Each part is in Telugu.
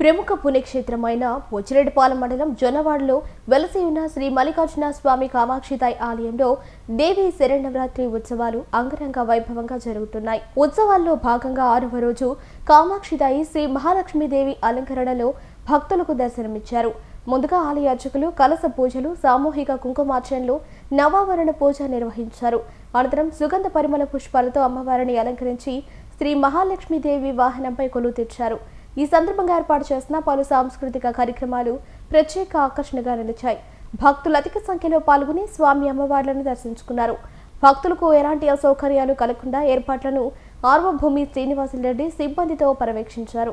ప్రముఖ పుణ్యక్షేత్రమైన పోచిరెడ్డిపాలెం మండలం జొన్నవాడలో వెలసి ఉన్న శ్రీ మల్లికార్జున స్వామి కామాక్షితాయి ఆలయంలో దేవి శరణవరాత్రి ఉత్సవాలు అంగరంగ వైభవంగా జరుగుతున్నాయి. ఉత్సవాల్లో భాగంగా ఆరవ రోజు కామాక్షితాయి శ్రీ మహాలక్ష్మీదేవి అలంకరణలో భక్తులకు దర్శనమిచ్చారు. ముందుగా ఆలయ అర్చకులు కలస పూజలు సామూహిక కుంకుమార్చనలు నవావరణ పూజ నిర్వహించారు. అనంతరం సుగంధ పరిమళ పుష్పాలతో అమ్మవారిని అలంకరించి శ్రీ మహాలక్ష్మీదేవి వాహనంపై కొలువు తెచ్చారు. ఈ సందర్భంగా ఏర్పాటు చేసిన పలు సాంస్కృతిక కార్యక్రమాలు ప్రత్యేక ఆకర్షణగా నిలిచాయి. భక్తులు అధిక సంఖ్యలో పాల్గొని స్వామి అమ్మవార్లను దర్శించుకున్నారు. భక్తులకు ఎలాంటి అసౌకర్యాలు కలగకుండా ఏర్పాట్లను ఆర్వభూమి శ్రీనివాసులరెడ్డి సిబ్బందితో పర్యవేక్షించారు.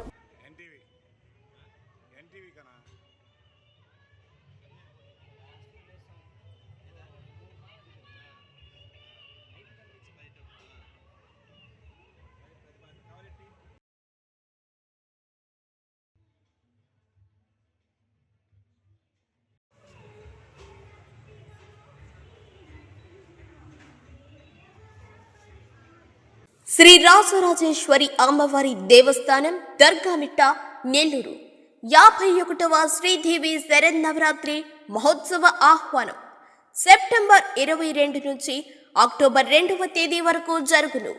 శ్రీ రాజరాజేశ్వరి అమ్మవారి దేవస్థానం దర్గామిట్ట నెల్లూరు. యాభై ఒకటవ శ్రీదేవి శరన్నవరాత్రి మహోత్సవ ఆహ్వానం. సెప్టెంబర్ ఇరవై రెండు నుంచి అక్టోబర్ రెండవ తేదీ వరకు జరుగును.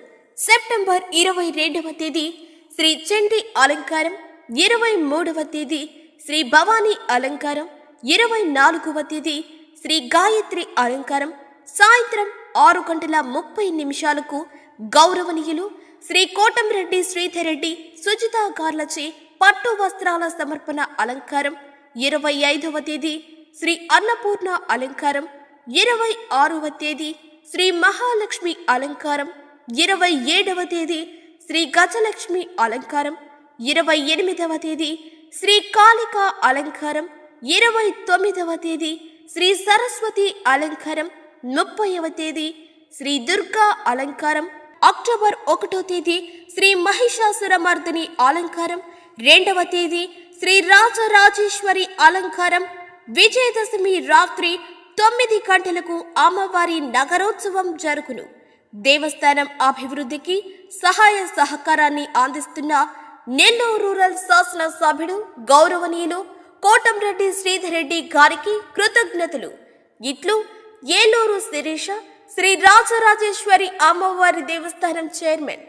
సెప్టెంబర్ ఇరవై రెండవ తేదీ శ్రీ చండీ అలంకారం ఇరవై మూడవ తేదీ శ్రీ భవానీ అలంకారం ఇరవై నాలుగవ తేదీ శ్రీ గాయత్రి అలంకారం. సాయంత్రం ఆరు గంటల ముప్పై నిమిషాలకు గౌరవనీయులు శ్రీ కోటంరెడ్డి శ్రీధరెడ్డి సుజితా గార్లచే పట్టు వస్త్రాల సమర్పణ అలంకారం. ఇరవై ఐదవ తేదీ శ్రీ అన్నపూర్ణ అలంకారం. ఇరవై ఆరవ తేదీ శ్రీ మహాలక్ష్మి అలంకారం. ఇరవై ఏడవ తేదీ శ్రీ గజలక్ష్మి అలంకారం. ఇరవై ఎనిమిదవ తేదీ శ్రీ కాళిక అలంకారం. ఇరవై తొమ్మిదవ తేదీ శ్రీ సరస్వతి అలంకారం. ముప్పైవ తేదీ శ్రీ దుర్గా అలంకారం. అక్టోబర్ ఒకటో తేదీ శ్రీ మహిషాసురమర్దిని అలంకారం రెండవ తేదీ శ్రీ రాజరాజేశ్వరి అలంకారం విజయదశమి రాత్రి తొమ్మిది గంటలకు అమ్మవారి నగరోత్సవం జరుగును. దేవస్థానం అభివృద్ధికి సహాయ సహకారాన్ని అందిస్తున్న నెల్లూరు రూరల్ శాసన సభ్యుడు గౌరవనీయులు కోటంరెడ్డి శ్రీధర్ రెడ్డి గారికి కృతజ్ఞతలు. ఇట్లు ఏలూరు శిరీష శ్రీ రాజరాజేశ్వరి అమ్మవారి దేవస్థానం చైర్మన్.